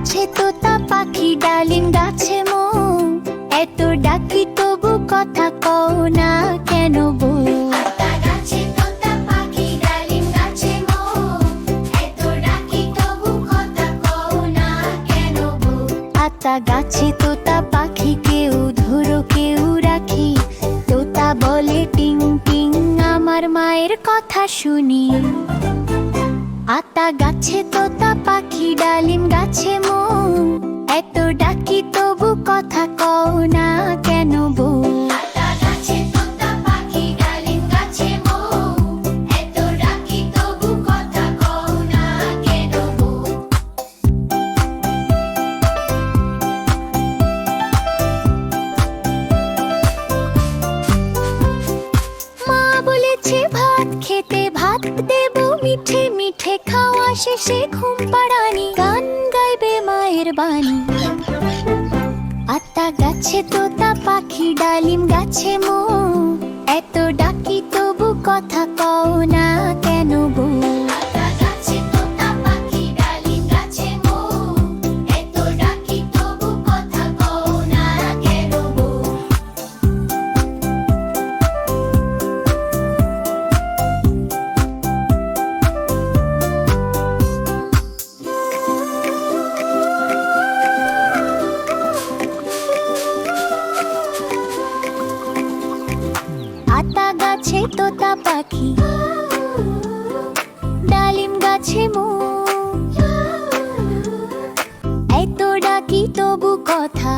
গাছে তোতা পাখি ডালিম গাছে মো এত ডাকি তবু কথা কও না কেন বউ আতা গাছে তোতা পাখি ডালিম গাছে মো এত ডাকি তবু কথা কও না কেন বউ গাছে তোতা পাখি কেউ ধরো কেউ রাখি। তোতা বলে টিং টিং আমার মায়ের কথা শুনি। গাছে তোতা পাখি ডালিম গাছে মো এত ডাকি তবু কথা কও না কেন বউ? তোতা পাখি ডালিম গাছে মো এত ডাকি তবু কথা কও না কেন বউ? বলেছে ভাত খেতে ভাত দেব মিঠে মিঠে খাওয়া সে ঘুম পাড়ানি গান গাইবে মায়ের বাণী। আত্মা গাছে তোতা পাখি, ডালিম গাছে মো। এত ডাকি তবু কথা কও না কেন বউ গাছে তোতা পাখি। ডালিম গাছে মো এত ডাকি তবু কথা।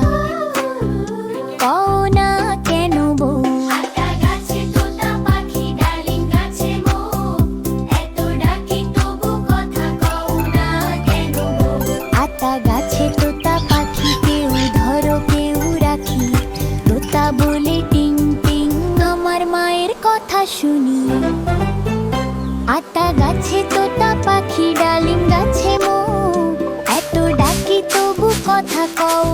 কথা শুনি। আতা গাছে তোতা পাখি ডালিম গাছে মো এত ডাকি তবু কথা কও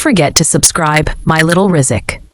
forget to subscribe My Little Rizik.